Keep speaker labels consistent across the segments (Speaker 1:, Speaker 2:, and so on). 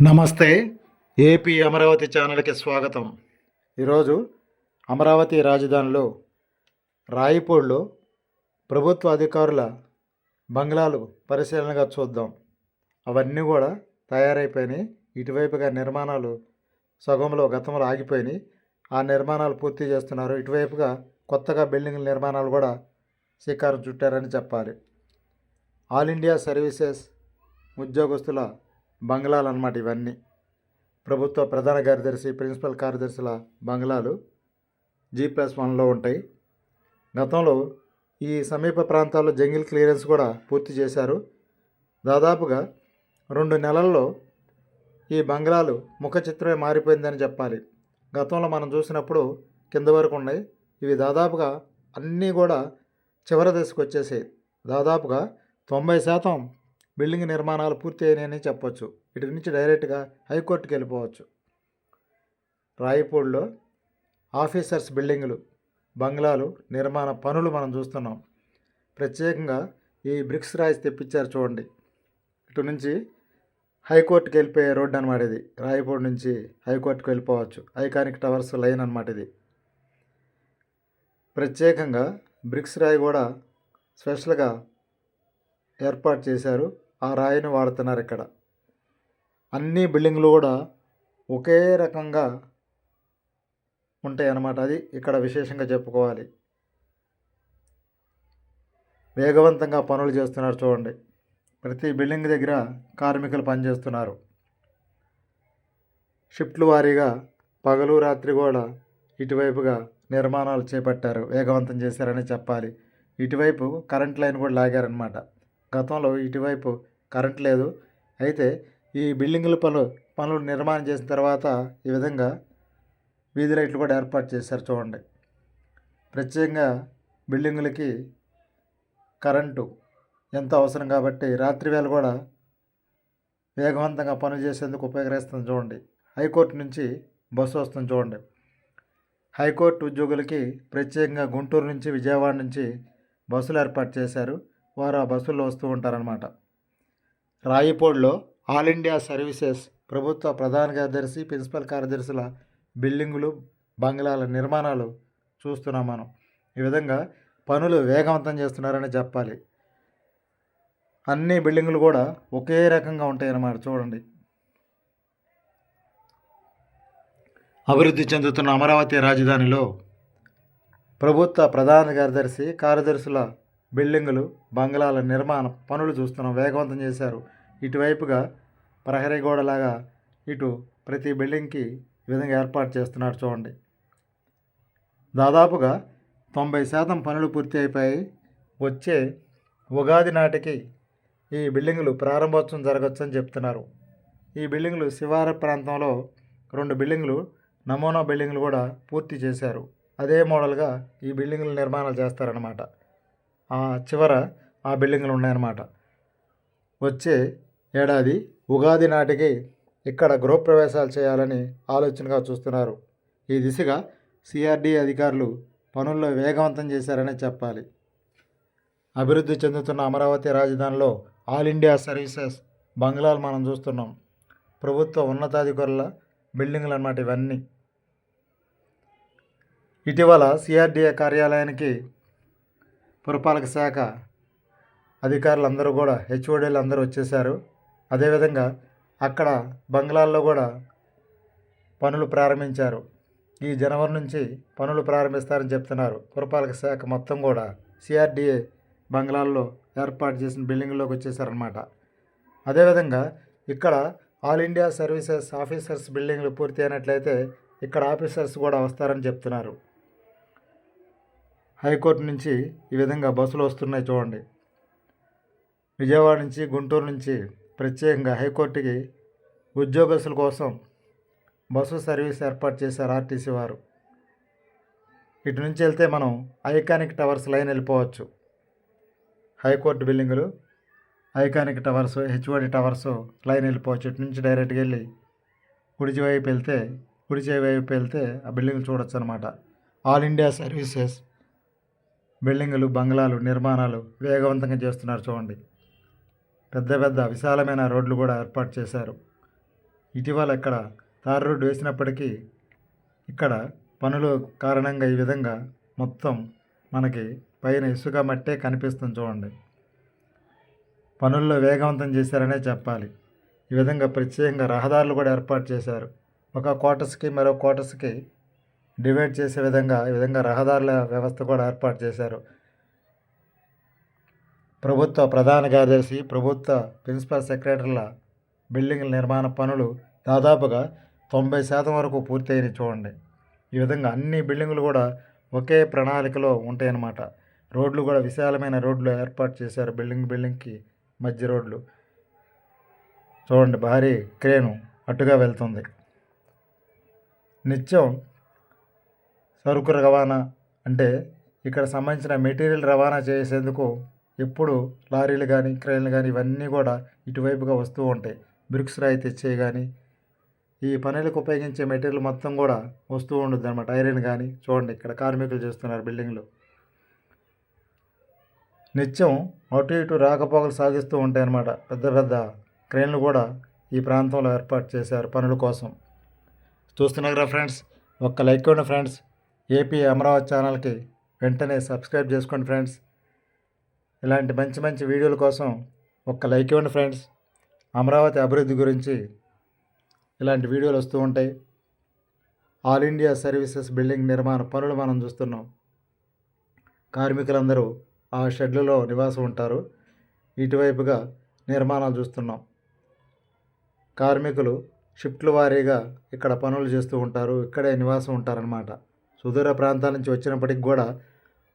Speaker 1: నమస్తే ఏపీ అమరావతి ఛానల్కి స్వాగతం. ఈరోజు అమరావతి రాజధానిలో రాయిపూడిలో ప్రభుత్వ అధికారుల బంగ్లాలు పరిశీలనగా చూద్దాం. అవన్నీ కూడా తయారైపోయినాయి. ఇటువైపుగా నిర్మాణాలు సగంలో గతంలో ఆగిపోయినాయి. ఆ నిర్మాణాలు పూర్తి చేస్తున్నారు. ఇటువైపుగా కొత్తగా బిల్డింగ్ నిర్మాణాలు కూడా శ్రీకారం చుట్టారని చెప్పాలి. ఆల్ ఇండియా సర్వీసెస్ ఉద్యోగస్తుల బంగ్లాలు అన్నమాట ఇవన్నీ. ప్రభుత్వ ప్రధాన కార్యదర్శి ప్రిన్సిపల్ కార్యదర్శుల బంగ్లాలు జీ ప్లస్ వన్లో ఉంటాయి. గతంలో ఈ సమీప ప్రాంతాల్లో జంగిల్ క్లియరెన్స్ కూడా పూర్తి చేశారు. దాదాపుగా రెండు నెలల్లో ఈ బంగ్లాలు ముఖ చిత్రమే మారిపోయిందని చెప్పాలి. గతంలో మనం చూసినప్పుడు కింద వరకు ఉన్నాయి. ఇవి దాదాపుగా అన్నీ కూడా చివరి దశకు వచ్చేసాయి. దాదాపుగా తొంభై శాతం బిల్డింగ్ నిర్మాణాలు పూర్తి అయినాయని చెప్పొచ్చు. ఇటు నుంచి డైరెక్ట్గా హైకోర్టుకి వెళ్ళిపోవచ్చు. రాయపూడిలో ఆఫీసర్స్ బిల్డింగులు బంగ్లాలు నిర్మాణ పనులు మనం చూస్తున్నాం. ప్రత్యేకంగా ఈ బ్రిక్స్ రాయిస్ తెప్పించారు చూడండి. ఇటు నుంచి హైకోర్టుకి వెళ్ళిపోయే రోడ్డు అనమాట ఇది. రాయపూడి నుంచి హైకోర్టుకి వెళ్ళిపోవచ్చు. ఐకానిక్ టవర్స్ లైన్ అనమాట ఇది. ప్రత్యేకంగా బ్రిక్స్ రాయి కూడా స్పెషల్గా ఏర్పాటు చేశారు. ఆ రాయిని వాడుతున్నారు ఇక్కడ. అన్ని బిల్డింగ్లు కూడా ఒకే రకంగా ఉంటాయి అన్నమాట అది ఇక్కడ విశేషంగా చెప్పుకోవాలి. వేగవంతంగా పనులు చేస్తున్నారు చూడండి. ప్రతి బిల్డింగ్ దగ్గర కార్మికులు పనిచేస్తున్నారు. షిఫ్ట్లు వారీగా పగలు రాత్రి కూడా ఇటువైపుగా నిర్మాణాలు చేపట్టారు. వేగవంతం చేశారని చెప్పాలి. ఇటువైపు కరెంట్ లైన్ కూడా లాగారనమాట గతంలో ఇటువైపు కరెంట్ లేదు. అయితే ఈ బిల్డింగుల పనులు పనులు నిర్మాణం చేసిన తర్వాత ఈ విధంగా వీధి లైట్లు కూడా ఏర్పాటు చేశారు చూడండి. ప్రత్యేకంగా బిల్డింగులకి కరెంటు ఎంతో అవసరం కాబట్టి రాత్రి వేళ కూడా వేగవంతంగా పనులు చేసేందుకు ఉపయోగిస్తుంది చూడండి. హైకోర్టు నుంచి బస్సు వస్తుంది చూడండి. హైకోర్టు ఉద్యోగులకి ప్రత్యేకంగా గుంటూరు నుంచి విజయవాడ నుంచి బస్సులు ఏర్పాటు చేశారు. వారు ఆ బస్సుల్లో వస్తూ ఉంటారనమాట రాయపూడిలో ఆల్ ఇండియా సర్వీసెస్ ప్రభుత్వ ప్రధాన కార్యదర్శి ప్రిన్సిపల్ కార్యదర్శుల బిల్డింగులు బంగ్లాల నిర్మాణాలు చూస్తున్నాం మనం. ఈ విధంగా పనులు వేగవంతం చేస్తున్నారని చెప్పాలి. అన్ని బిల్డింగులు కూడా ఒకే రకంగా ఉంటాయన్నమాట చూడండి. అభివృద్ధి చెందుతున్న అమరావతి రాజధానిలో ప్రభుత్వ ప్రధాన కార్యదర్శి కార్యదర్శుల బిల్డింగులు బంగ్లాల నిర్మాణ పనులు చూస్తున్నాం. వేగవంతం చేశారు. ఇటువైపుగా ప్రహరీ గోడలాగా ఇటు ప్రతి బిల్డింగ్కి ఈ విధంగా ఏర్పాటు చేస్తున్నారు చూడండి. దాదాపుగా తొంభై శాతం పనులు పూర్తి అయిపోయి వచ్చే ఉగాది నాటికి ఈ బిల్డింగులు ప్రారంభోత్సవం జరగవచ్చని చెప్తున్నారు. ఈ బిల్డింగులు శివార ప్రాంతంలో రెండు బిల్డింగులు నమూనా బిల్డింగులు కూడా పూర్తి చేశారు. అదే మోడల్గా ఈ బిల్డింగుల నిర్మాణాలు చేస్తారనమాట ఆ చివర ఆ బిల్డింగులు ఉన్నాయన్నమాట వచ్చే ఏడాది ఉగాది నాటికి ఇక్కడ గృహప్రవేశాలు చేయాలని ఆలోచనగా చూస్తున్నారు. ఈ దిశగా సిఆర్డీ అధికారులు పనుల్లో వేగవంతం చేశారనే చెప్పాలి. అభివృద్ధి చెందుతున్న అమరావతి రాజధానిలో ఆల్ ఇండియా సర్వీసెస్ బంగ్లాలు మనం చూస్తున్నాం. ప్రభుత్వ ఉన్నతాధికారుల బిల్డింగ్లు అన్నమాట ఇవన్నీ. ఇటీవల సిఆర్డీఏ కార్యాలయానికి పురపాలక శాఖ అధికారులు కూడా హెచ్ఓడీలు అందరూ వచ్చేసారు అదేవిధంగా అక్కడ బంగ్లాల్లో కూడా పనులు ప్రారంభించారు. ఈ జనవరి నుంచి పనులు ప్రారంభిస్తారని చెప్తున్నారు. పురపాలక శాఖ మొత్తం కూడా సిఆర్డిఏ బంగ్లాల్లో ఏర్పాటు చేసిన బిల్డింగ్లోకి వచ్చేసారనమాట అదేవిధంగా ఇక్కడ ఆల్ ఇండియా సర్వీసెస్ ఆఫీసర్స్ బిల్డింగ్లు పూర్తి అయినట్లయితే ఇక్కడ ఆఫీసర్స్ కూడా వస్తారని చెప్తున్నారు. హైకోర్టు నుంచి ఈ విధంగా బస్సులు వస్తున్నాయి చూడండి. విజయవాడ నుంచి గుంటూరు నుంచి ప్రత్యేకంగా హైకోర్టుకి ఉద్యోగస్తుల కోసం బస్సు సర్వీస్ ఏర్పాటు చేశారు ఆర్టీసీ వారు. ఇటు నుంచి వెళ్తే మనం ఐకానిక్ టవర్స్ లైన్ వెళ్ళిపోవచ్చు. హైకోర్టు బిల్డింగులు iconic towers HOD towers line వెళ్ళిపోవచ్చు. ఇటు నుంచి డైరెక్ట్గా వెళ్ళి కుడిచి వైపు వెళ్తే కుడిచి వైపు వెళ్తే ఆ బిల్డింగ్లు చూడొచ్చు అనమాట ఆల్ ఇండియా సర్వీసెస్ బిల్డింగులు బంగ్లాలు నిర్మాణాలు వేగవంతంగా చేస్తున్నారు చూడండి. పెద్ద పెద్ద విశాలమైన రోడ్లు కూడా ఏర్పాటు చేశారు. ఇటీవల ఇక్కడ తార్ రోడ్డు వేసినప్పటికీ ఇక్కడ పనులు కారణంగా ఈ విధంగా మొత్తం మనకి పైన ఇసుక మట్టే కనిపిస్తుంది చూడండి. పనుల్లో వేగవంతం చేశారనే చెప్పాలి. ఈ విధంగా ప్రత్యేకంగా రహదారులు కూడా ఏర్పాటు చేశారు. ఒక క్వార్టర్స్కి మరో క్వార్టర్స్కి డివైడ్ చేసే విధంగా ఈ విధంగా రహదారుల వ్యవస్థ కూడా ఏర్పాటు చేశారు. ప్రభుత్వ ప్రధాన కార్యదర్శి ప్రభుత్వ ప్రిన్సిపల్ సెక్రటరీల బిల్డింగ్ల నిర్మాణ పనులు దాదాపుగా తొంభై శాతం వరకు పూర్తయిన చూడండి. ఈ విధంగా అన్ని బిల్డింగులు కూడా ఒకే ప్రణాళికలో ఉంటాయన్నమాట. రోడ్లు కూడా విశాలమైన రోడ్లు ఏర్పాటు చేశారు బిల్డింగ్ బిల్డింగ్కి మధ్య రోడ్లు. చూడండి భారీ క్రేను అటుగా వెళ్తుంది. నిత్యం సరుకు రవాణా అంటే ఇక్కడ సంబంధించిన మెటీరియల్ రవాణా చేసేందుకు ఎప్పుడు లారీలు కానీ క్రైన్లు కానీ ఇవన్నీ కూడా ఇటువైపుగా వస్తూ ఉంటాయి. బ్రిక్స్ రాయి తెచ్చే కానీ ఈ పనులకు ఉపయోగించే మెటీరియల్ మొత్తం కూడా వస్తూ ఉంటుంది అనమాట ఐరన్ కానీ చూడండి ఇక్కడ కార్మికులు చేస్తున్నారు బిల్డింగ్లు. నిత్యం అటు ఇటు రాకపోకలు సాగిస్తూ ఉంటాయి అన్నమాట. పెద్ద పెద్ద క్రైన్లు కూడా ఈ ప్రాంతంలో ఏర్పాటు చేశారు పనుల కోసం. చూస్తున్నారు కదా ఫ్రెండ్స్? ఒక్క లైక్ ఇవ్వండి ఫ్రెండ్స్. ఏపీ అమరావతి ఛానల్కి వెంటనే సబ్స్క్రైబ్ చేసుకోండి ఫ్రెండ్స్. ఇలాంటి మంచి మంచి వీడియోల కోసం ఒక్క లైక్ ఇవ్వండి ఫ్రెండ్స్. అమరావతి అభివృద్ధి గురించి ఇలాంటి వీడియోలు వస్తూ ఉంటాయి. ఆల్ ఇండియా సర్వీసెస్ బిల్డింగ్ నిర్మాణ పనులు మనం చూస్తున్నాం. కార్మికులందరూ ఆ షెడ్లలో నివాసం ఉంటారు. ఇటువైపుగా నిర్మాణాలు చూస్తున్నాం. కార్మికులు షిఫ్ట్ల వారీగా ఇక్కడ పనులు చేస్తూ ఉంటారు. ఇక్కడే నివాసం ఉంటారనమాట సుదూర ప్రాంతాల నుంచి వచ్చినప్పటికి కూడా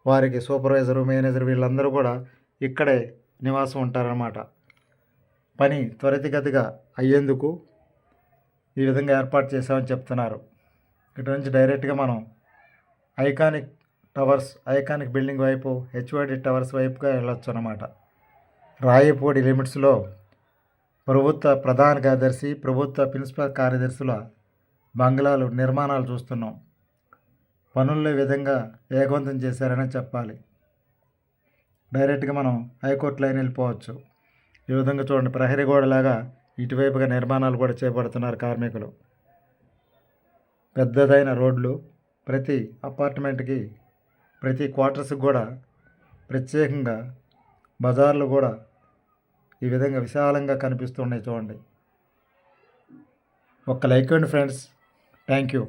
Speaker 1: వారికి సూపర్వైజరు మేనేజర్ వీళ్ళందరూ కూడా ఇక్కడే నివాసం ఉంటారన్నమాట. పని త్వరితగతిగా అయ్యేందుకు ఈ విధంగా ఏర్పాటు చేశామని చెప్తున్నారు. ఇటు నుంచి డైరెక్ట్గా మనం ఐకానిక్ టవర్స్ ఐకానిక్ బిల్డింగ్ వైపు హెచ్ఓడి టవర్స్ వైపుగా వెళ్ళొచ్చు అనమాట రాయపూడి లిమిట్స్లో ప్రభుత్వ ప్రధాన కార్యదర్శి ప్రభుత్వ ప్రిన్సిపల్ కార్యదర్శుల బంగ్లాలు నిర్మాణాలు చూస్తున్నాం. పనుల్లో ఈ విధంగా వేగవంతం చేశారనే చెప్పాలి. డైరెక్ట్గా మనం హైకోర్టు లైన్ వెళ్ళిపోవచ్చు. ఈ విధంగా చూడండి ప్రహరీ గోడలాగా ఇటువైపుగా నిర్మాణాలు కూడా చేపడుతున్నారు కార్మికులు. పెద్దదైన రోడ్లు ప్రతి అపార్ట్మెంట్కి ప్రతి క్వార్టర్స్కి కూడా ప్రత్యేకంగా బజార్లు కూడా ఈ విధంగా విశాలంగా కనిపిస్తున్నాయి చూడండి. ఒక్క లైక్ అండి ఫ్రెండ్స్. Thank you.